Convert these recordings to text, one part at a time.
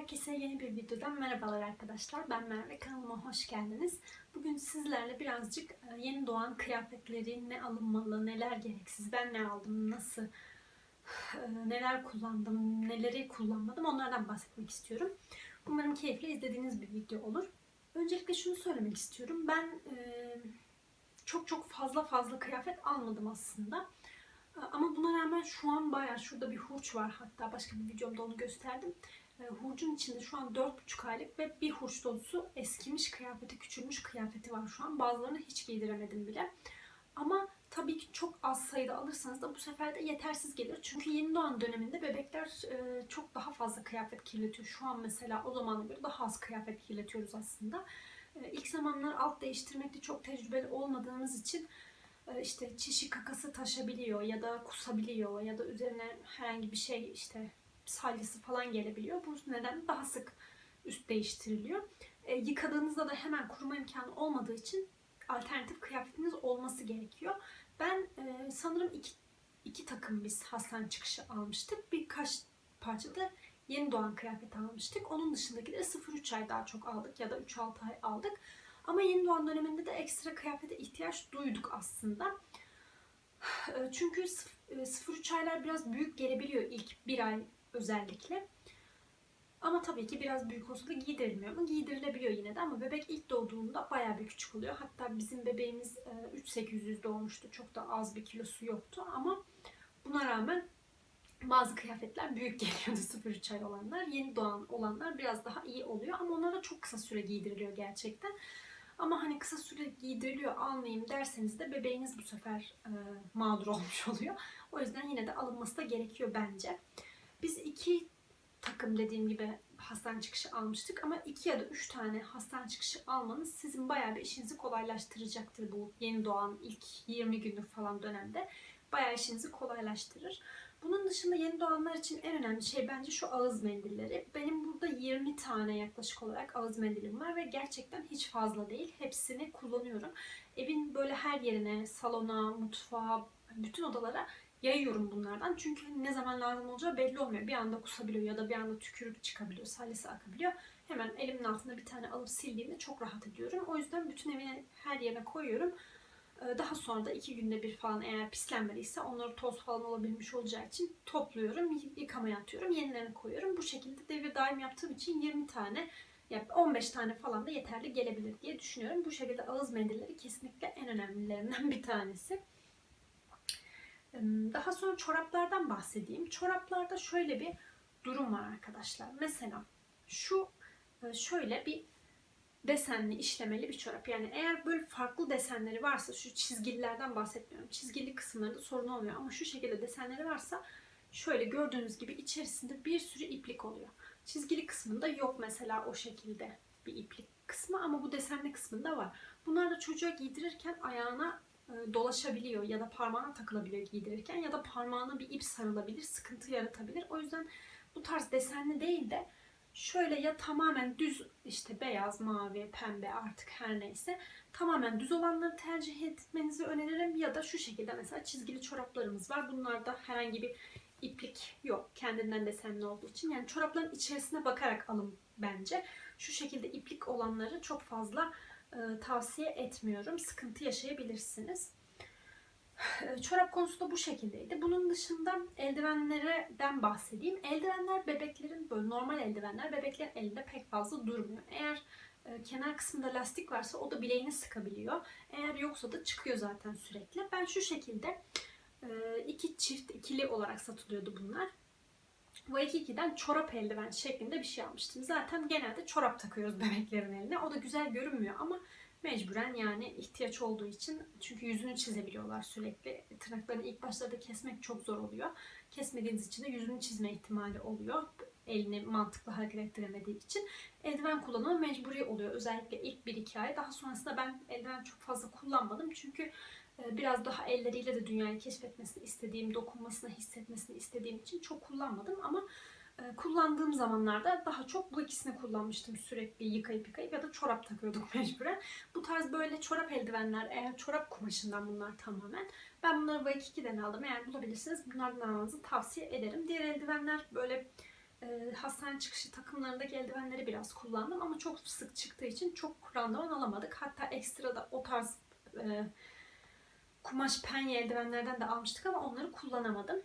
Herkese yeni bir videodan merhabalar arkadaşlar. Ben Merve, kanalıma hoş geldiniz. Bugün sizlerle birazcık e, yeni doğan kıyafetleri, ne alınmalı, neler gereksiz, ben ne aldım, nasıl, e, neler kullandım, neleri kullanmadım onlardan bahsetmek istiyorum. Umarım keyifle izlediğiniz bir video olur. Öncelikle şunu söylemek istiyorum. Ben e, çok çok fazla fazla kıyafet almadım aslında. Ama buna rağmen şu an bayağı şurada bir hurç var hatta başka bir videomda onu gösterdim. E, Hurcun içinde şu an 4,5 aylık ve bir hurç dolusu eskimiş kıyafeti, küçülmüş kıyafeti var şu an. Bazılarını hiç giydiremedim bile. Ama tabii ki çok az sayıda alırsanız da bu sefer de yetersiz gelir. Çünkü yeni doğan döneminde bebekler e, çok daha fazla kıyafet kirletiyor. Şu an mesela o zamana göre daha az kıyafet kirletiyoruz aslında. E, İlk zamanlar alt değiştirmekte çok tecrübeli olmadığımız için işte çişi kakası taşabiliyor ya da kusabiliyor ya da üzerine herhangi bir şey işte salyası falan gelebiliyor. Bu nedenle daha sık üst değiştiriliyor. E, yıkadığınızda da hemen kuruma imkanı olmadığı için alternatif kıyafetiniz olması gerekiyor. Ben e, sanırım iki, iki takım biz hastane çıkışı almıştık. Birkaç parçada yeni doğan kıyafet almıştık. Onun dışındakileri 0-3 ay daha çok aldık ya da 3-6 ay aldık. Ama yeni doğan döneminde de ekstra kıyafete ihtiyaç duyduk aslında. E, Çünkü 0-3 aylar biraz büyük gelebiliyor ilk bir ay özellikle. Ama tabii ki biraz büyük olsa da giydirilmiyor mu? Giydirilebiliyor yine de ama bebek ilk doğduğunda bayağı bir küçük oluyor. Hatta bizim bebeğimiz e, 3800 doğmuştu. Çok da az bir kilosu yoktu ama buna rağmen bazı kıyafetler büyük geliyordu 0-3 ay olanlar. Yeni doğan olanlar biraz daha iyi oluyor ama onlara çok kısa süre giydiriliyor gerçekten. Ama hani kısa süre giydiriliyor almayayım derseniz de bebeğiniz bu sefer e, mağdur olmuş oluyor. O yüzden yine de alınması da gerekiyor bence. Biz iki takım dediğim gibi hastane çıkışı almıştık ama iki ya da üç tane hastane çıkışı almanız sizin bayağı bir işinizi kolaylaştıracaktır bu yeni doğan ilk 20 günlük falan dönemde. Bayağı işinizi kolaylaştırır. Bunun dışında yeni doğanlar için en önemli şey bence şu ağız mendilleri. Benim burada 20 tane yaklaşık olarak ağız mendilim var ve gerçekten hiç fazla değil. Hepsini kullanıyorum. Evin böyle her yerine, salona, mutfağa, bütün odalara yayıyorum bunlardan. Çünkü ne zaman lazım olacağı belli olmuyor. Bir anda kusabiliyor ya da bir anda tükürük çıkabiliyor, salyası akabiliyor. Hemen elimin altında bir tane alıp sildiğimde çok rahat ediyorum. O yüzden bütün evine her yerine koyuyorum. Ee, Daha sonra da iki günde bir falan eğer pislenmediyse onları toz falan olabilmiş olacağı için topluyorum, yıkamaya atıyorum, yenilerini koyuyorum. Bu şekilde devir daim yaptığım için 20 tane ya 15 tane falan da yeterli gelebilir diye düşünüyorum. Bu şekilde ağız mendilleri kesinlikle en önemlilerinden bir tanesi. Daha sonra çoraplardan bahsedeyim. Çoraplarda şöyle bir durum var arkadaşlar. Mesela şu şöyle bir desenli, işlemeli bir çorap. Yani eğer böyle farklı desenleri varsa, şu çizgililerden bahsetmiyorum. Çizgili kısımlarında sorun olmuyor ama şu şekilde desenleri varsa şöyle gördüğünüz gibi içerisinde bir sürü iplik oluyor. Çizgili kısmında yok mesela o şekilde bir iplik kısmı ama bu desenli kısmında var. Bunlar da çocuğa giydirirken ayağına dolaşabiliyor ya da parmağına takılabiliyor giydirirken ya da parmağına bir ip sarılabilir, sıkıntı yaratabilir. O yüzden bu tarz desenli değil de şöyle ya tamamen düz işte beyaz, mavi, pembe artık her neyse tamamen düz olanları tercih etmenizi öneririm ya da şu şekilde mesela çizgili çoraplarımız var. Bunlarda herhangi bir iplik yok kendinden desenli olduğu için. Yani çorapların içerisine bakarak alın bence. Şu şekilde iplik olanları çok fazla e, tavsiye etmiyorum. Sıkıntı yaşayabilirsiniz. E, Çorap konusu da bu şekildeydi. Bunun dışında eldivenlerden bahsedeyim. Eldivenler bebeklerin böyle normal eldivenler bebeklerin elinde pek fazla durmuyor. Eğer e, kenar kısmında lastik varsa o da bileğini sıkabiliyor. Eğer yoksa da çıkıyor zaten sürekli. Ben şu şekilde e, iki çift ikili olarak satılıyordu bunlar. Waikiki'den çorap eldiven şeklinde bir şey almıştım. Zaten genelde çorap takıyoruz bebeklerin eline. O da güzel görünmüyor ama mecburen yani ihtiyaç olduğu için çünkü yüzünü çizebiliyorlar sürekli. Tırnaklarını ilk başlarda kesmek çok zor oluyor. Kesmediğiniz için de yüzünü çizme ihtimali oluyor. Elini mantıklı hareket ettiremediği için. Eldiven kullanımı mecburi oluyor. Özellikle ilk 1-2 ay. Daha sonrasında ben eldiven çok fazla kullanmadım. Çünkü biraz daha elleriyle de dünyayı keşfetmesini istediğim, dokunmasını, hissetmesini istediğim için çok kullanmadım ama e, kullandığım zamanlarda daha çok bu ikisini kullanmıştım sürekli yıkayıp yıkayıp ya da çorap takıyorduk mecburen. Bu tarz böyle çorap eldivenler eğer çorap kumaşından bunlar tamamen. Ben bunları Waikiki'den aldım. Eğer bulabilirsiniz bunlardan almanızı tavsiye ederim. Diğer eldivenler böyle e, hastane çıkışı takımlarındaki eldivenleri biraz kullandım ama çok sık çıktığı için çok randıman alamadık. Hatta ekstra da o tarz e, kumaş penye eldivenlerden de almıştık ama onları kullanamadım.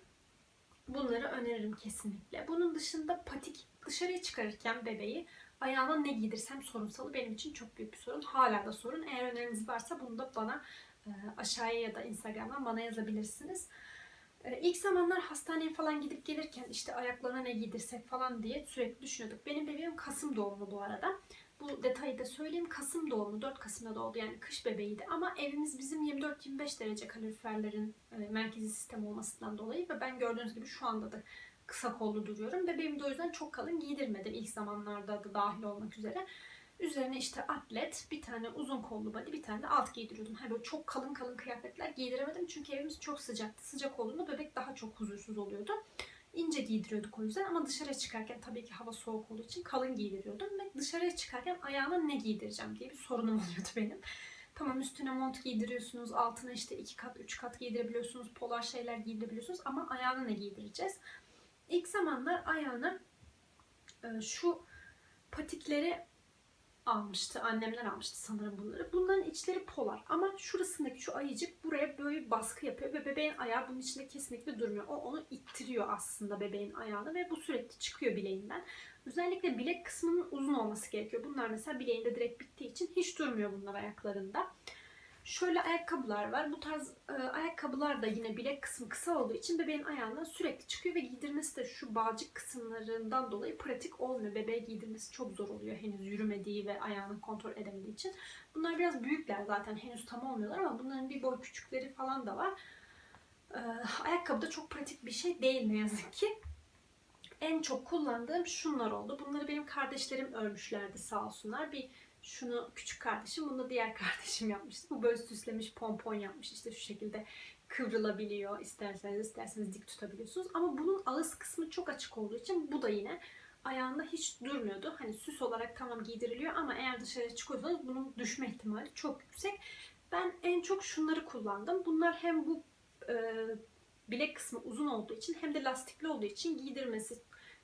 Bunları öneririm kesinlikle. Bunun dışında patik dışarıya çıkarırken bebeği ayağına ne giydirsem sorunsalı benim için çok büyük bir sorun. Hala da sorun. Eğer öneriniz varsa bunu da bana e, aşağıya ya da Instagram'dan bana yazabilirsiniz. E, İlk zamanlar hastaneye falan gidip gelirken işte ayaklarına ne giydirsek falan diye sürekli düşünüyorduk. Benim bebeğim Kasım doğumlu bu arada. Bu detayı da söyleyeyim. Kasım doğumlu, 4 Kasım'da doğdu yani kış bebeğiydi. Ama evimiz bizim 24-25 derece kaloriferlerin e, merkezi sistem olmasından dolayı ve ben gördüğünüz gibi şu anda da kısa kollu duruyorum. Bebeğimi de o yüzden çok kalın giydirmedim ilk zamanlarda da dahil olmak üzere. Üzerine işte atlet, bir tane uzun kollu body, bir tane de alt giydiriyordum. Hani böyle çok kalın kalın kıyafetler giydiremedim çünkü evimiz çok sıcaktı. Sıcak olduğunda bebek daha çok huzursuz oluyordu. İnce giydiriyorduk o yüzden ama dışarıya çıkarken tabii ki hava soğuk olduğu için kalın giydiriyordum. Ve dışarıya çıkarken ayağıma ne giydireceğim diye bir sorunum oluyordu benim. Tamam üstüne mont giydiriyorsunuz, altına işte iki kat, üç kat giydirebiliyorsunuz, polar şeyler giydirebiliyorsunuz ama ayağına ne giydireceğiz? İlk zamanlar ayağına şu patikleri almıştı. Annemler almıştı sanırım bunları. Bunların içleri polar ama şurasındaki şu ayıcık buraya böyle baskı yapıyor ve bebeğin ayağı bunun içinde kesinlikle durmuyor. O onu ittiriyor aslında bebeğin ayağını ve bu sürekli çıkıyor bileğinden. Özellikle bilek kısmının uzun olması gerekiyor. Bunlar mesela bileğinde direkt bittiği için hiç durmuyor bunlar ayaklarında. Şöyle ayakkabılar var. Bu tarz e, ayakkabılar da yine bilek kısmı kısa olduğu için bebeğin ayağından sürekli çıkıyor ve giydirmesi de şu bağcık kısımlarından dolayı pratik olmuyor. Bebeğe giydirmesi çok zor oluyor henüz yürümediği ve ayağını kontrol edemediği için. Bunlar biraz büyükler zaten henüz tam olmuyorlar ama bunların bir boy küçükleri falan da var. E, ayakkabı da çok pratik bir şey değil ne yazık ki. En çok kullandığım şunlar oldu. Bunları benim kardeşlerim örmüşlerdi sağ olsunlar. Bir şunu küçük kardeşim, bunu diğer kardeşim yapmıştı. Bu böyle süslemiş pompon yapmış. İşte şu şekilde kıvrılabiliyor. İsterseniz isterseniz dik tutabiliyorsunuz. Ama bunun ağız kısmı çok açık olduğu için bu da yine ayağında hiç durmuyordu. Hani süs olarak tamam giydiriliyor ama eğer dışarı çıkıyorsanız bunun düşme ihtimali çok yüksek. Ben en çok şunları kullandım. Bunlar hem bu e, bilek kısmı uzun olduğu için hem de lastikli olduğu için giydirmesi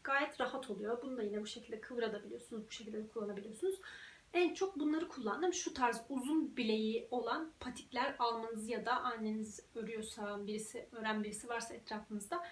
gayet rahat oluyor. Bunu da yine bu şekilde kıvırabiliyorsunuz. Bu şekilde de kullanabiliyorsunuz. En çok bunları kullandım. Şu tarz uzun bileği olan patikler almanızı ya da anneniz örüyorsa, birisi ören birisi varsa etrafınızda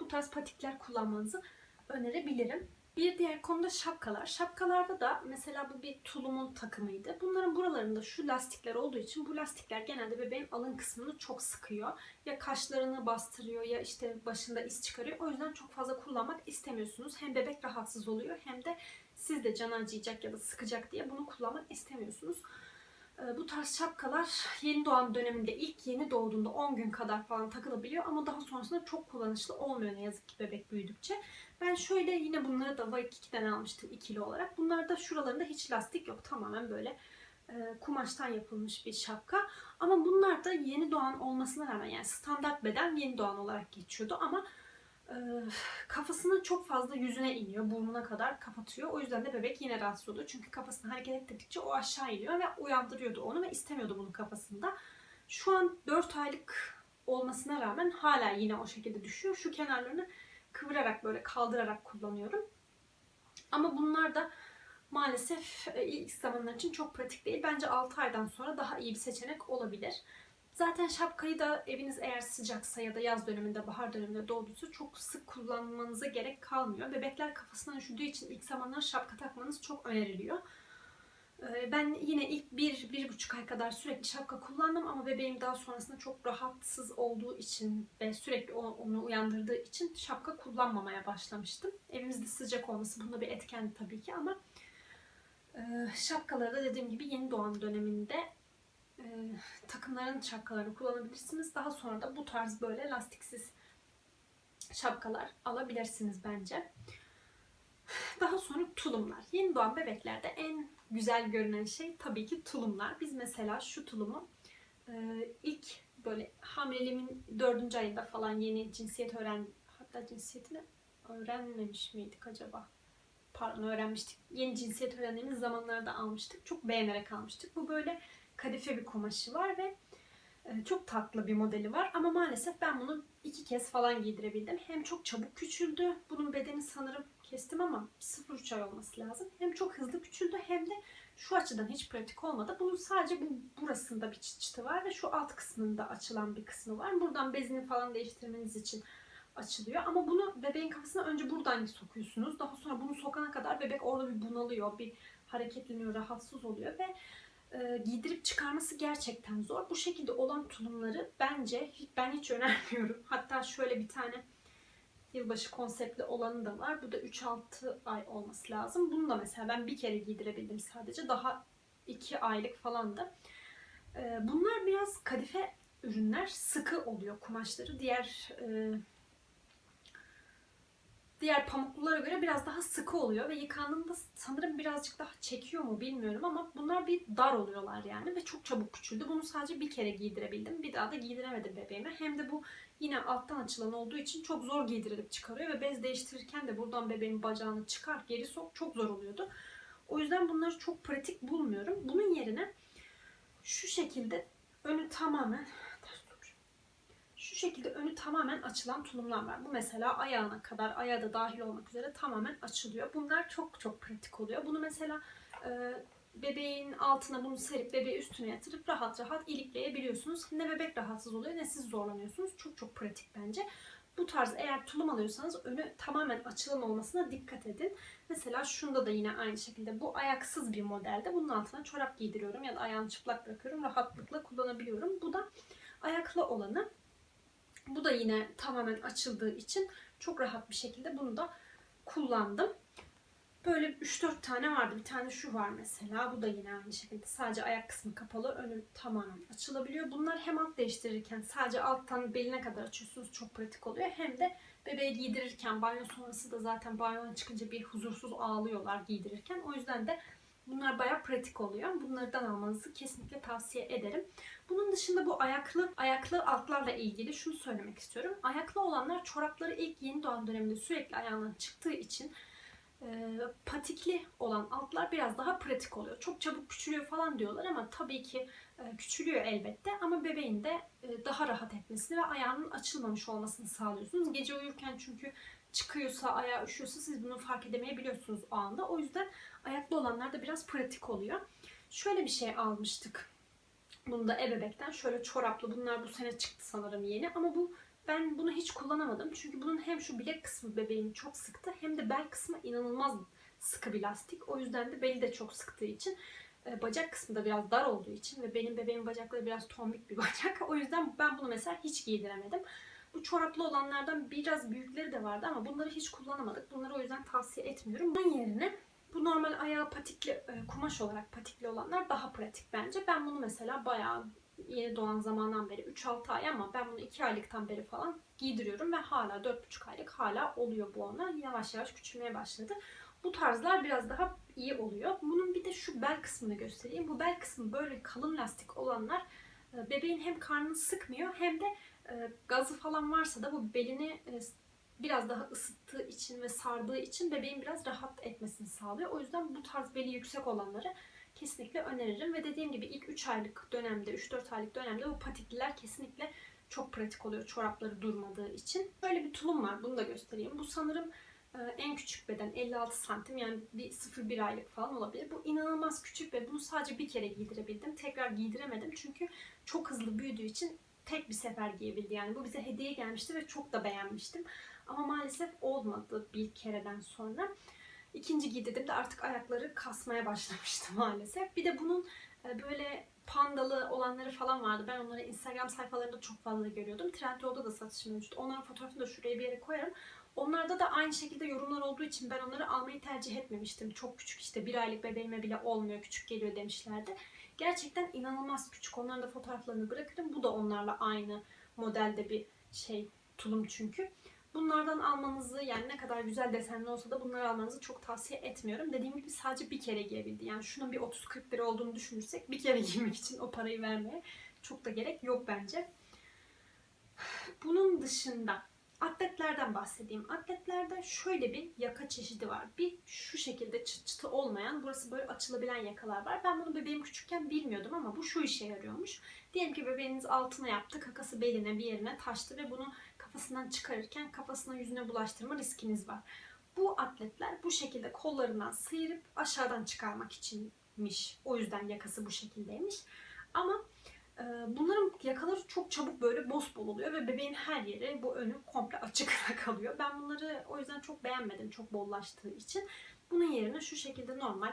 bu tarz patikler kullanmanızı önerebilirim. Bir diğer konuda şapkalar. Şapkalarda da mesela bu bir tulumun takımıydı. Bunların buralarında şu lastikler olduğu için bu lastikler genelde bebeğin alın kısmını çok sıkıyor. Ya kaşlarını bastırıyor ya işte başında iz çıkarıyor. O yüzden çok fazla kullanmak istemiyorsunuz. Hem bebek rahatsız oluyor hem de siz de can acıyacak ya da sıkacak diye bunu kullanmak istemiyorsunuz. Ee, Bu tarz şapkalar yeni doğan döneminde ilk yeni doğduğunda 10 gün kadar falan takılabiliyor ama daha sonrasında çok kullanışlı olmuyor ne yazık ki bebek büyüdükçe. Ben şöyle yine bunları da Waikiki'den almıştım ikili olarak. Bunlarda şuralarında hiç lastik yok. Tamamen böyle e, kumaştan yapılmış bir şapka. Ama bunlar da yeni doğan olmasına rağmen yani standart beden yeni doğan olarak geçiyordu ama kafasını çok fazla yüzüne iniyor. Burnuna kadar kapatıyor. O yüzden de bebek yine rahatsız oluyor. Çünkü kafasını hareket ettirdikçe o aşağı iniyor ve uyandırıyordu onu ve istemiyordu bunu kafasında. Şu an 4 aylık olmasına rağmen hala yine o şekilde düşüyor. Şu kenarlarını kıvırarak böyle kaldırarak kullanıyorum. Ama bunlar da maalesef e, ilk zamanlar için çok pratik değil. Bence 6 aydan sonra daha iyi bir seçenek olabilir. Zaten şapkayı da eviniz eğer sıcaksa ya da yaz döneminde, bahar döneminde doğduysa çok sık kullanmanıza gerek kalmıyor. Bebekler kafasına üşüdüğü için ilk zamanlar şapka takmanız çok öneriliyor. Ee, Ben yine ilk bir, bir buçuk ay kadar sürekli şapka kullandım ama bebeğim daha sonrasında çok rahatsız olduğu için ve sürekli onu uyandırdığı için şapka kullanmamaya başlamıştım. Evimizde sıcak olması bunda bir etken tabii ki ama e, şapkaları da dediğim gibi yeni doğan döneminde takımların şapkalarını kullanabilirsiniz. Daha sonra da bu tarz böyle lastiksiz şapkalar alabilirsiniz bence. Daha sonra tulumlar. Yeni doğan bebeklerde en güzel görünen şey tabii ki tulumlar. Biz mesela şu tulumu e, ilk böyle hamileliğimin dördüncü ayında falan yeni cinsiyet öğren hatta cinsiyetini öğrenmemiş miydik acaba? Pardon öğrenmiştik. Yeni cinsiyet öğrendiğimiz zamanlarda almıştık. Çok beğenerek almıştık. Bu böyle kadife bir kumaşı var ve e, çok tatlı bir modeli var ama maalesef ben bunu iki kez falan giydirebildim. Hem çok çabuk küçüldü. Bunun bedeni sanırım kestim ama 0-3 ay olması lazım. Hem çok hızlı küçüldü hem de şu açıdan hiç pratik olmadı. Bunun sadece bu burasında bir çıt çıtı var ve şu alt kısmında açılan bir kısmı var. Buradan bezini falan değiştirmeniz için açılıyor. Ama bunu bebeğin kafasına önce buradan sokuyorsunuz. Daha sonra bunu sokana kadar bebek orada bir bunalıyor, bir hareketleniyor, rahatsız oluyor ve e, giydirip çıkarması gerçekten zor. Bu şekilde olan tulumları bence ben hiç önermiyorum. Hatta şöyle bir tane yılbaşı konseptli olanı da var. Bu da 3-6 ay olması lazım. Bunu da mesela ben bir kere giydirebildim sadece. Daha 2 aylık falan da. E, bunlar biraz kadife ürünler. Sıkı oluyor kumaşları. Diğer e, diğer pamuklulara göre biraz daha sıkı oluyor ve yıkandığında sanırım birazcık daha çekiyor mu bilmiyorum ama bunlar bir dar oluyorlar yani ve çok çabuk küçüldü. Bunu sadece bir kere giydirebildim. Bir daha da giydiremedim bebeğime. Hem de bu yine alttan açılan olduğu için çok zor giydirilip çıkarıyor ve bez değiştirirken de buradan bebeğin bacağını çıkar geri sok çok zor oluyordu. O yüzden bunları çok pratik bulmuyorum. Bunun yerine şu şekilde önü tamamen şu şekilde önü tamamen açılan tulumlar var. Bu mesela ayağına kadar, ayağı da dahil olmak üzere tamamen açılıyor. Bunlar çok çok pratik oluyor. Bunu mesela e, bebeğin altına bunu serip bebeği üstüne yatırıp rahat rahat ilikleyebiliyorsunuz. Ne bebek rahatsız oluyor ne siz zorlanıyorsunuz. Çok çok pratik bence. Bu tarz eğer tulum alıyorsanız önü tamamen açılan olmasına dikkat edin. Mesela şunda da yine aynı şekilde bu ayaksız bir modelde. Bunun altına çorap giydiriyorum ya da ayağını çıplak bırakıyorum. Rahatlıkla kullanabiliyorum. Bu da ayaklı olanı. Bu da yine tamamen açıldığı için çok rahat bir şekilde bunu da kullandım. Böyle 3-4 tane vardı. Bir tane şu var mesela. Bu da yine aynı şekilde. Sadece ayak kısmı kapalı. Önü tamamen açılabiliyor. Bunlar hem alt değiştirirken sadece alttan beline kadar açıyorsunuz. Çok pratik oluyor. Hem de bebeği giydirirken banyo sonrası da zaten banyodan çıkınca bir huzursuz ağlıyorlar giydirirken. O yüzden de Bunlar bayağı pratik oluyor. Bunlardan almanızı kesinlikle tavsiye ederim. Bunun dışında bu ayaklı ayaklı altlarla ilgili şunu söylemek istiyorum. Ayaklı olanlar çorapları ilk yeni doğan döneminde sürekli ayağından çıktığı için e, patikli olan altlar biraz daha pratik oluyor. Çok çabuk küçülüyor falan diyorlar ama tabii ki e, küçülüyor elbette ama bebeğin de e, daha rahat etmesini ve ayağının açılmamış olmasını sağlıyorsunuz. Gece uyurken çünkü çıkıyorsa, ayağı üşüyorsa siz bunu fark edemeyebiliyorsunuz o anda. O yüzden ayaklı olanlar da biraz pratik oluyor. Şöyle bir şey almıştık. Bunu da ebebekten şöyle çoraplı. Bunlar bu sene çıktı sanırım yeni ama bu ben bunu hiç kullanamadım. Çünkü bunun hem şu bilek kısmı bebeğimi çok sıktı hem de bel kısmı inanılmaz sıkı bir lastik. O yüzden de beli de çok sıktığı için e, bacak kısmı da biraz dar olduğu için ve benim bebeğimin bacakları biraz tombik bir bacak. O yüzden ben bunu mesela hiç giydiremedim. Bu çoraplı olanlardan biraz büyükleri de vardı ama bunları hiç kullanamadık. Bunları o yüzden tavsiye etmiyorum. Bunun yerine bu normal ayağı patikli e, kumaş olarak patikli olanlar daha pratik bence. Ben bunu mesela bayağı yeni doğan zamandan beri 3-6 ay ama ben bunu 2 aylıktan beri falan giydiriyorum ve hala 4,5 aylık hala oluyor bu ona. Yavaş yavaş küçülmeye başladı. Bu tarzlar biraz daha iyi oluyor. Bunun bir de şu bel kısmını göstereyim. Bu bel kısmı böyle kalın lastik olanlar e, bebeğin hem karnını sıkmıyor hem de e, gazı falan varsa da bu belini biraz daha ısıttığı için ve sardığı için bebeğin biraz rahat etmesini sağlıyor. O yüzden bu tarz beli yüksek olanları kesinlikle öneririm. Ve dediğim gibi ilk 3 aylık dönemde, 3-4 aylık dönemde bu patikliler kesinlikle çok pratik oluyor çorapları durmadığı için. Böyle bir tulum var. Bunu da göstereyim. Bu sanırım e, en küçük beden 56 santim yani bir 0-1 aylık falan olabilir. Bu inanılmaz küçük ve bunu sadece bir kere giydirebildim. Tekrar giydiremedim çünkü çok hızlı büyüdüğü için tek bir sefer giyebildi. Yani bu bize hediye gelmişti ve çok da beğenmiştim. Ama maalesef olmadı bir kereden sonra. İkinci giydirdiğimde artık ayakları kasmaya başlamıştı maalesef. Bir de bunun e, böyle pandalı olanları falan vardı. Ben onları Instagram sayfalarında çok fazla görüyordum. Trendyol'da da satışım mevcut. Onların fotoğrafını da şuraya bir yere koyarım. Onlarda da aynı şekilde yorumlar olduğu için ben onları almayı tercih etmemiştim. Çok küçük işte bir aylık bebeğime bile olmuyor küçük geliyor demişlerdi. Gerçekten inanılmaz küçük. Onların da fotoğraflarını bırakırım. Bu da onlarla aynı modelde bir şey tulum çünkü. Bunlardan almanızı yani ne kadar güzel desenli olsa da bunları almanızı çok tavsiye etmiyorum. Dediğim gibi sadece bir kere giyebildi. Yani şunun bir 30-40 lira olduğunu düşünürsek bir kere giymek için o parayı vermeye çok da gerek yok bence. Bunun dışında atletlerden bahsedeyim. Atletlerde şöyle bir yaka çeşidi var. Bir şu şekilde çıt çıtı olmayan, burası böyle açılabilen yakalar var. Ben bunu bebeğim küçükken bilmiyordum ama bu şu işe yarıyormuş. Diyelim ki bebeğiniz altına yaptı, kakası beline bir yerine taştı ve bunu kafasından çıkarırken kafasına yüzüne bulaştırma riskiniz var. Bu atletler bu şekilde kollarından sıyırıp aşağıdan çıkarmak içinmiş. O yüzden yakası bu şekildeymiş. Ama e, bunların yakaları çok çabuk böyle bosbol oluyor ve bebeğin her yeri bu önü komple açık kalıyor. Ben bunları o yüzden çok beğenmedim çok bollaştığı için. Bunun yerine şu şekilde normal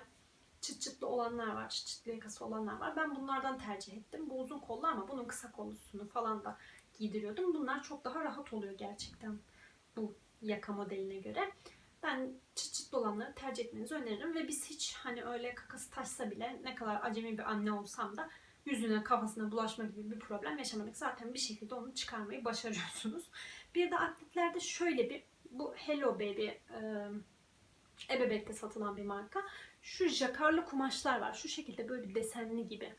çıt çıtlı olanlar var, çıt çıtlı yakası olanlar var. Ben bunlardan tercih ettim. Bu uzun kollu ama bunun kısa kollusunu falan da giydiriyordum. Bunlar çok daha rahat oluyor gerçekten bu yaka modeline göre. Ben çıt çıtlı olanları tercih etmenizi öneririm ve biz hiç hani öyle kakası taşsa bile ne kadar acemi bir anne olsam da yüzüne kafasına bulaşma gibi bir problem yaşamadık. Zaten bir şekilde onu çıkarmayı başarıyorsunuz. Bir de atletlerde şöyle bir bu Hello Baby e, ebebekte satılan bir marka. Şu jakarlı kumaşlar var. Şu şekilde böyle desenli gibi.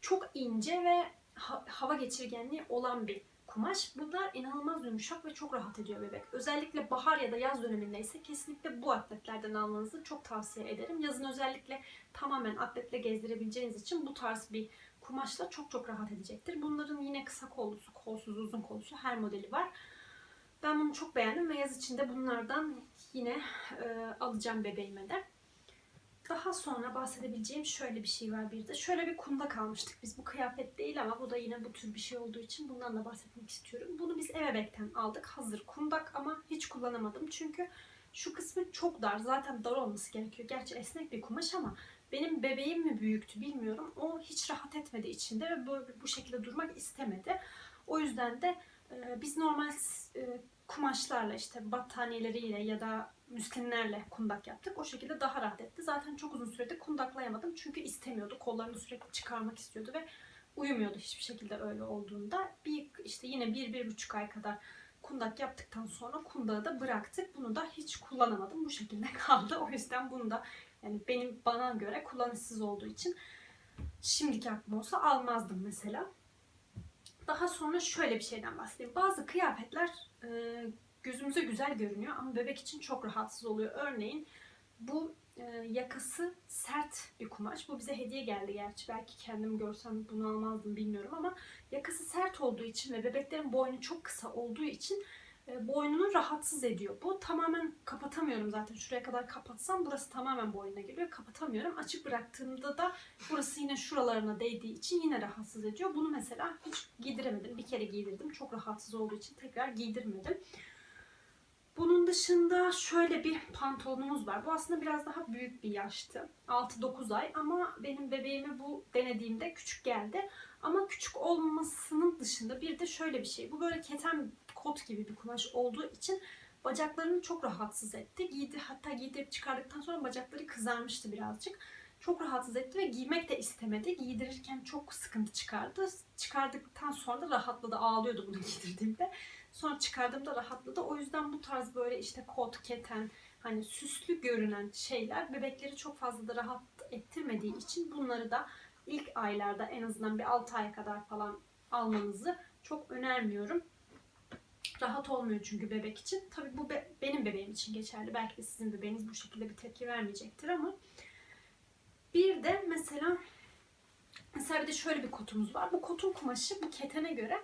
Çok ince ve ha- hava geçirgenliği olan bir kumaş. Bunlar inanılmaz yumuşak ve çok rahat ediyor bebek. Özellikle bahar ya da yaz dönemindeyse kesinlikle bu atletlerden almanızı çok tavsiye ederim. Yazın özellikle tamamen atletle gezdirebileceğiniz için bu tarz bir kumaşla çok çok rahat edecektir. Bunların yine kısa kollusu, kolsuz, uzun kollusu her modeli var. Ben bunu çok beğendim ve yaz içinde bunlardan yine e, alacağım bebeğime de. Daha sonra bahsedebileceğim şöyle bir şey var bir de. Şöyle bir kundak almıştık biz. Bu kıyafet değil ama bu da yine bu tür bir şey olduğu için bundan da bahsetmek istiyorum. Bunu biz Ebebek'ten aldık. Hazır kundak ama hiç kullanamadım. Çünkü şu kısmı çok dar. Zaten dar olması gerekiyor. Gerçi esnek bir kumaş ama benim bebeğim mi büyüktü bilmiyorum. O hiç rahat etmedi içinde ve böyle bu şekilde durmak istemedi. O yüzden de e, biz normal e, kumaşlarla işte battaniyeleriyle ya da müslinlerle kundak yaptık. O şekilde daha rahat etti. Zaten çok uzun sürede kundaklayamadım çünkü istemiyordu. Kollarını sürekli çıkarmak istiyordu ve uyumuyordu hiçbir şekilde öyle olduğunda. Bir işte yine bir, bir buçuk ay kadar kundak yaptıktan sonra kundağı da bıraktık. Bunu da hiç kullanamadım. Bu şekilde kaldı. O yüzden bunu da yani benim bana göre kullanışsız olduğu için şimdiki aklım olsa almazdım mesela. Daha sonra şöyle bir şeyden bahsedeyim. Bazı kıyafetler e, gözümüze güzel görünüyor ama bebek için çok rahatsız oluyor. Örneğin bu e, yakası sert bir kumaş. Bu bize hediye geldi gerçi. Belki kendim görsem bunu almazdım bilmiyorum ama yakası sert olduğu için ve bebeklerin boynu çok kısa olduğu için e, boynunu rahatsız ediyor. Bu tamamen kapatamıyorum zaten. Şuraya kadar kapatsam burası tamamen boynuna geliyor. Kapatamıyorum. Açık bıraktığımda da burası yine şuralarına değdiği için yine rahatsız ediyor. Bunu mesela hiç giydiremedim. Bir kere giydirdim. Çok rahatsız olduğu için tekrar giydirmedim. Bunun dışında şöyle bir pantolonumuz var. Bu aslında biraz daha büyük bir yaştı. 6-9 ay ama benim bebeğime bu denediğimde küçük geldi. Ama küçük olmasının dışında bir de şöyle bir şey. Bu böyle keten kot gibi bir kumaş olduğu için bacaklarını çok rahatsız etti. Giydi hatta giydirip çıkardıktan sonra bacakları kızarmıştı birazcık. Çok rahatsız etti ve giymek de istemedi. Giydirirken çok sıkıntı çıkardı. Çıkardıktan sonra da rahatladı. Ağlıyordu bunu giydirdiğimde. Sonra çıkardığımda rahatladı. O yüzden bu tarz böyle işte kot, keten, hani süslü görünen şeyler bebekleri çok fazla da rahat ettirmediği için bunları da ilk aylarda en azından bir 6 ay kadar falan almanızı çok önermiyorum. Rahat olmuyor çünkü bebek için. Tabii bu be- benim bebeğim için geçerli. Belki de sizin bebeğiniz bu şekilde bir tepki vermeyecektir ama bir de mesela mesela bir de şöyle bir kotumuz var. Bu kotun kumaşı bu ketene göre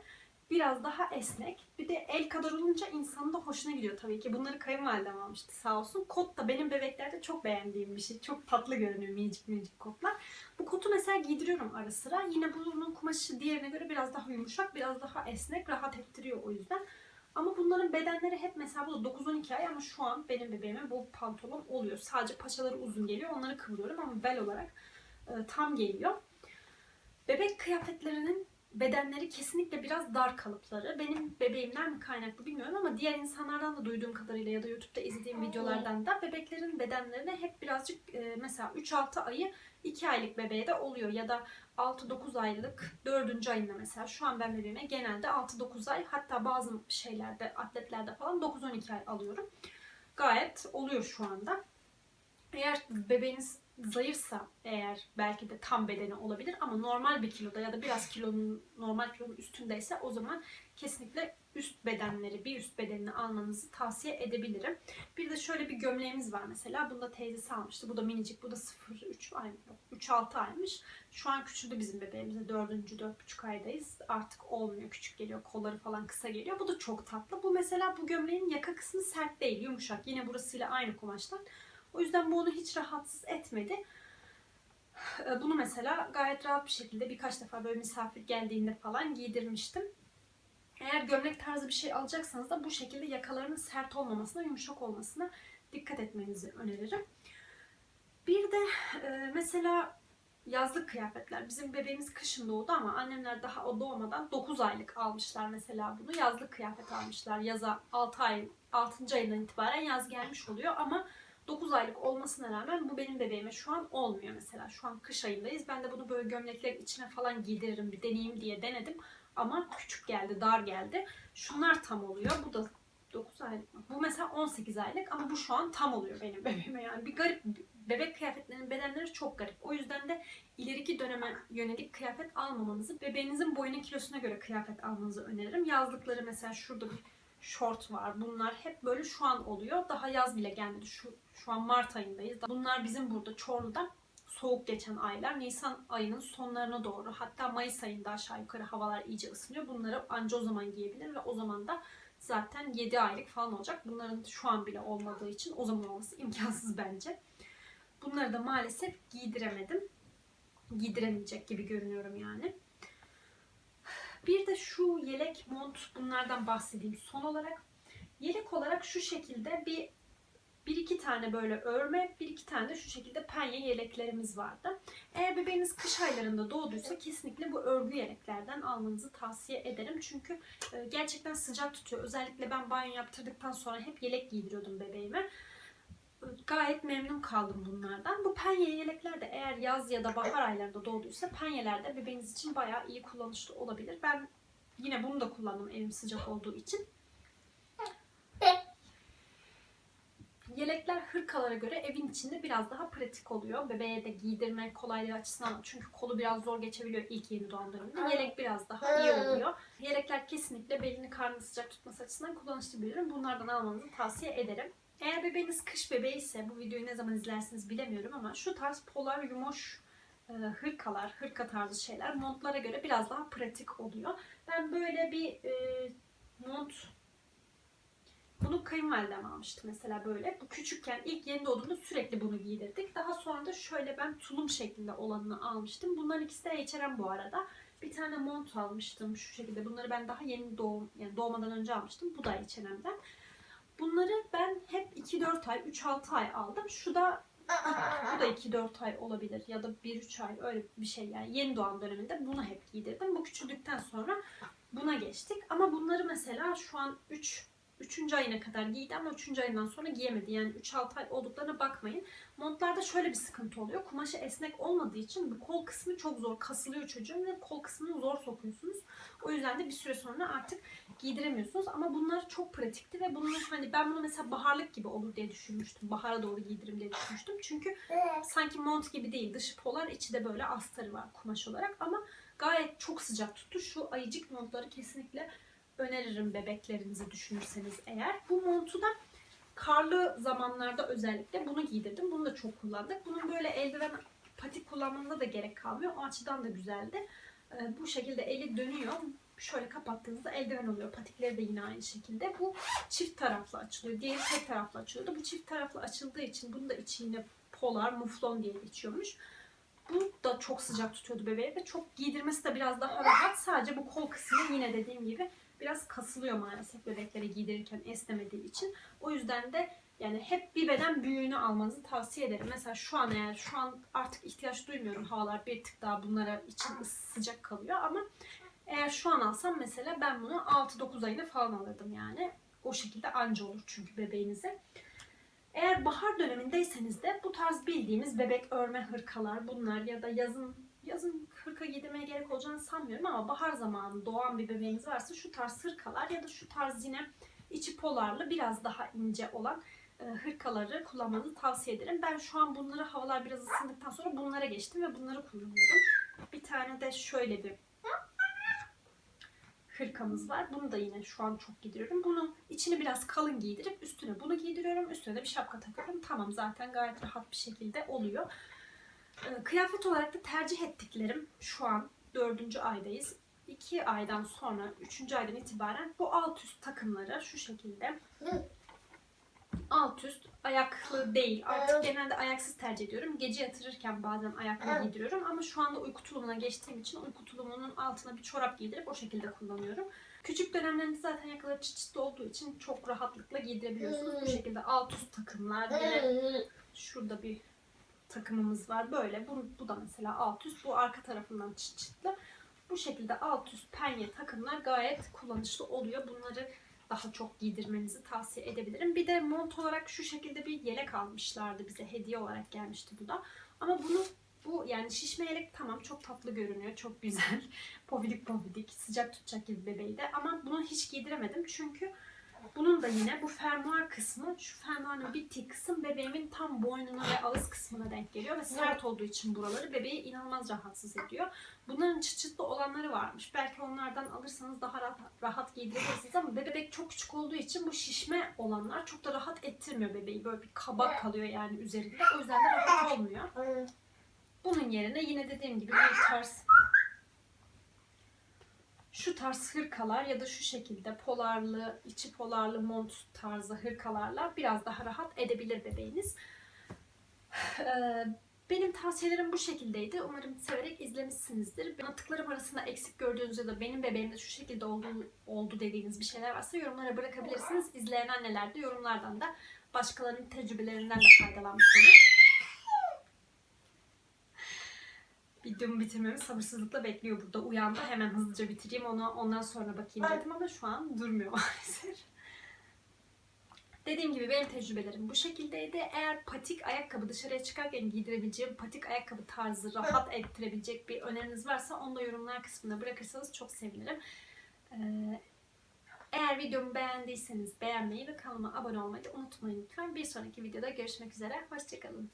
biraz daha esnek. Bir de el kadar olunca insanın da hoşuna gidiyor tabii ki. Bunları kayınvalidem almıştı sağ olsun. Kot da benim bebeklerde çok beğendiğim bir şey. Çok tatlı görünüyor minicik minicik kotlar. Bu kotu mesela giydiriyorum ara sıra. Yine bunun kumaşı diğerine göre biraz daha yumuşak, biraz daha esnek, rahat ettiriyor o yüzden. Ama bunların bedenleri hep mesela bu da 9-12 ay ama şu an benim bebeğime bu pantolon oluyor. Sadece paçaları uzun geliyor. Onları kıvırıyorum ama bel olarak e, tam geliyor. Bebek kıyafetlerinin bedenleri kesinlikle biraz dar kalıpları. Benim bebeğimden mi kaynaklı bilmiyorum ama diğer insanlardan da duyduğum kadarıyla ya da YouTube'da izlediğim videolardan da bebeklerin bedenlerine hep birazcık e, mesela 3-6 ayı 2 aylık bebeğe de oluyor ya da 6-9 aylık 4. ayında mesela şu an ben bebeğime genelde 6-9 ay hatta bazı şeylerde atletlerde falan 9-12 ay alıyorum. Gayet oluyor şu anda. Eğer bebeğiniz zayıfsa eğer belki de tam bedeni olabilir ama normal bir kiloda ya da biraz kilonun normal kilonun üstündeyse o zaman kesinlikle üst bedenleri, bir üst bedenini almanızı tavsiye edebilirim. Bir de şöyle bir gömleğimiz var mesela. Bunu da teyzesi almıştı. Bu da minicik. Bu da 0-3 ay yok. 3-6 aymış. Şu an küçüldü bizim bebeğimize. 4. 4,5 aydayız. Artık olmuyor. Küçük geliyor. Kolları falan kısa geliyor. Bu da çok tatlı. Bu mesela bu gömleğin yaka kısmı sert değil. Yumuşak. Yine burasıyla aynı kumaştan. O yüzden bu onu hiç rahatsız etmedi. Ee, Bunu mesela gayet rahat bir şekilde birkaç defa böyle misafir geldiğinde falan giydirmiştim. Eğer gömlek tarzı bir şey alacaksanız da bu şekilde yakalarının sert olmamasına, yumuşak olmasına dikkat etmenizi öneririm. Bir de e, mesela yazlık kıyafetler. Bizim bebeğimiz kışın doğdu ama annemler daha o doğmadan 9 aylık almışlar mesela bunu. Yazlık kıyafet almışlar. Yaza 6 ay 6. ayından itibaren yaz gelmiş oluyor ama 9 aylık olmasına rağmen bu benim bebeğime şu an olmuyor mesela. Şu an kış ayındayız. Ben de bunu böyle gömleklerin içine falan giydiririm bir deneyeyim diye denedim. Ama küçük geldi, dar geldi. Şunlar tam oluyor. Bu da 9 aylık mı? Bu mesela 18 aylık ama bu şu an tam oluyor benim bebeğime. Yani bir garip bebek kıyafetlerinin bedenleri çok garip. O yüzden de ileriki döneme yönelik kıyafet almamanızı, bebeğinizin boyuna kilosuna göre kıyafet almanızı öneririm. Yazlıkları mesela şurada bir short var. Bunlar hep böyle şu an oluyor. Daha yaz bile gelmedi. Şu, şu an Mart ayındayız. Bunlar bizim burada Çorlu'da soğuk geçen aylar. Nisan ayının sonlarına doğru hatta Mayıs ayında aşağı yukarı havalar iyice ısınıyor. Bunları anca o zaman giyebilir ve o zaman da zaten 7 aylık falan olacak. Bunların şu an bile olmadığı için o zaman olması imkansız bence. Bunları da maalesef giydiremedim. Giydiremeyecek gibi görünüyorum yani. Bir de şu yelek mont bunlardan bahsedeyim son olarak. Yelek olarak şu şekilde bir bir iki tane böyle örme, bir iki tane de şu şekilde penye yeleklerimiz vardı. Eğer bebeğiniz kış aylarında doğduysa kesinlikle bu örgü yeleklerden almanızı tavsiye ederim. Çünkü e, gerçekten sıcak tutuyor. Özellikle ben banyo yaptırdıktan sonra hep yelek giydiriyordum bebeğime. Gayet memnun kaldım bunlardan. Bu penye yelekler de eğer yaz ya da bahar aylarında doğduysa penyeler de bebeğiniz için bayağı iyi kullanışlı olabilir. Ben yine bunu da kullandım evim sıcak olduğu için. Yelekler hırkalara göre evin içinde biraz daha pratik oluyor. Bebeğe de giydirme kolaylığı açısından çünkü kolu biraz zor geçebiliyor ilk yeni doğan döneminde. Yelek biraz daha iyi oluyor. Yelekler kesinlikle belini karnını sıcak tutması açısından kullanışlı bilirim. Bunlardan almanızı tavsiye ederim. Eğer bebeğiniz kış bebeği ise bu videoyu ne zaman izlersiniz bilemiyorum ama şu tarz polar yumoş e, hırkalar, hırka tarzı şeyler montlara göre biraz daha pratik oluyor. Ben böyle bir e, mont bunu kayınvalidem almıştı mesela böyle. Bu küçükken ilk yeni doğduğunda sürekli bunu giydirdik. Daha sonra da şöyle ben tulum şeklinde olanını almıştım. Bunların ikisi de H&M bu arada. Bir tane mont almıştım şu şekilde. Bunları ben daha yeni doğum, yani doğmadan önce almıştım. Bu da H&M'den. Bunları ben hep 2-4 ay, 3-6 ay aldım. Şu da bu da 2-4 ay olabilir ya da 1-3 ay öyle bir şey yani. Yeni doğan döneminde bunu hep giydirdim. Bu küçüldükten sonra buna geçtik. Ama bunları mesela şu an 3 3. ayına kadar giydi ama 3. ayından sonra giyemedi. Yani 3-6 ay olduklarına bakmayın. Montlarda şöyle bir sıkıntı oluyor. Kumaşı esnek olmadığı için bu kol kısmı çok zor kasılıyor çocuğun ve kol kısmını zor sokuyorsunuz. O yüzden de bir süre sonra artık giydiremiyorsunuz. Ama bunlar çok pratikti ve bunun hani ben bunu mesela baharlık gibi olur diye düşünmüştüm. Bahara doğru giydiririm diye düşünmüştüm. Çünkü sanki mont gibi değil. Dışı polar, içi de böyle astarı var kumaş olarak ama gayet çok sıcak tuttu. Şu ayıcık montları kesinlikle öneririm bebeklerinizi düşünürseniz eğer. Bu montu da karlı zamanlarda özellikle bunu giydirdim. Bunu da çok kullandık. Bunun böyle eldiven patik kullanmanıza da gerek kalmıyor. O açıdan da güzeldi. Ee, bu şekilde eli dönüyor. Şöyle kapattığınızda eldiven oluyor. Patikleri de yine aynı şekilde. Bu çift taraflı açılıyor. Diğeri tek taraflı açılıyordu. Bu çift taraflı açıldığı için bunu da içinde polar, muflon diye geçiyormuş. Bu da çok sıcak tutuyordu bebeğe ve çok giydirmesi de biraz daha rahat. Sadece bu kol kısmı yine dediğim gibi biraz kasılıyor maalesef bebeklere giydirirken esnemediği için. O yüzden de yani hep bir beden büyüğünü almanızı tavsiye ederim. Mesela şu an eğer şu an artık ihtiyaç duymuyorum havalar bir tık daha bunlara için sıcak kalıyor ama eğer şu an alsam mesela ben bunu 6-9 ayını falan alırdım yani. O şekilde anca olur çünkü bebeğinize. Eğer bahar dönemindeyseniz de bu tarz bildiğimiz bebek örme hırkalar bunlar ya da yazın yazın hırka giydirmeye gerek olacağını sanmıyorum ama bahar zamanı doğan bir bebeğiniz varsa şu tarz hırkalar ya da şu tarz yine içi polarlı biraz daha ince olan e, hırkaları kullanmanızı tavsiye ederim. Ben şu an bunları havalar biraz ısındıktan sonra bunlara geçtim ve bunları kullanıyorum. Bir tane de şöyle bir hırkamız var. Bunu da yine şu an çok giydiriyorum. Bunu içini biraz kalın giydirip üstüne bunu giydiriyorum. Üstüne de bir şapka takıyorum. Tamam zaten gayet rahat bir şekilde oluyor. Ee, Kıyafet olarak da tercih ettiklerim şu an dördüncü aydayız. 2 aydan sonra, üçüncü aydan itibaren bu alt üst takımları şu şekilde alt üst ayaklı değil. Artık genelde ayaksız tercih ediyorum. Gece yatırırken bazen ayaklı giydiriyorum ama şu anda uyku tulumuna geçtiğim için uyku tulumunun altına bir çorap giydirip o şekilde kullanıyorum. Küçük dönemlerinde zaten yakaları çıt çıtlı olduğu için çok rahatlıkla giydirebiliyorsunuz. Bu şekilde alt üst takımlar. Yine şurada bir takımımız var. Böyle. Bu, bu da mesela alt üst. Bu arka tarafından çıt çıtlı. Bu şekilde alt üst penye takımlar gayet kullanışlı oluyor. Bunları daha çok giydirmenizi tavsiye edebilirim. Bir de mont olarak şu şekilde bir yelek almışlardı bize. Hediye olarak gelmişti bu da. Ama bunu bu yani şişme yelek tamam çok tatlı görünüyor. Çok güzel. Pofidik pofidik. Sıcak tutacak gibi bebeği de. Ama bunu hiç giydiremedim. Çünkü bunun da yine bu fermuar kısmı, şu fermuarın bittiği kısım bebeğimin tam boynuna ve ağız kısmına denk geliyor ve sert olduğu için buraları bebeği inanılmaz rahatsız ediyor. Bunların çıt çıtlı olanları varmış. Belki onlardan alırsanız daha rahat, rahat giydirebilirsiniz ama bebek çok küçük olduğu için bu şişme olanlar çok da rahat ettirmiyor bebeği. Böyle bir kabak kalıyor yani üzerinde. O yüzden de rahat olmuyor. Bunun yerine yine dediğim gibi bir tarz şu tarz hırkalar ya da şu şekilde polarlı, içi polarlı mont tarzı hırkalarla biraz daha rahat edebilir bebeğiniz. Ee, Benim tavsiyelerim bu şekildeydi. Umarım severek izlemişsinizdir. Anlattıklarım arasında eksik gördüğünüz ya da benim bebeğimde şu şekilde oldu, oldu dediğiniz bir şeyler varsa yorumlara bırakabilirsiniz. İzleyen anneler de yorumlardan da başkalarının tecrübelerinden de faydalanmış olur. Videomu bitirmemi sabırsızlıkla bekliyor burada. Uyandı hemen hızlıca bitireyim onu ondan sonra bakayım dedim ama şu an durmuyor maalesef. Dediğim gibi benim tecrübelerim bu şekildeydi. Eğer patik ayakkabı dışarıya çıkarken giydirebileceğim patik ayakkabı tarzı rahat ettirebilecek bir öneriniz varsa onu da yorumlar kısmına bırakırsanız çok sevinirim. Ee, eğer videomu beğendiyseniz beğenmeyi ve kanalıma abone olmayı unutmayın lütfen. Bir sonraki videoda görüşmek üzere. Hoşçakalın.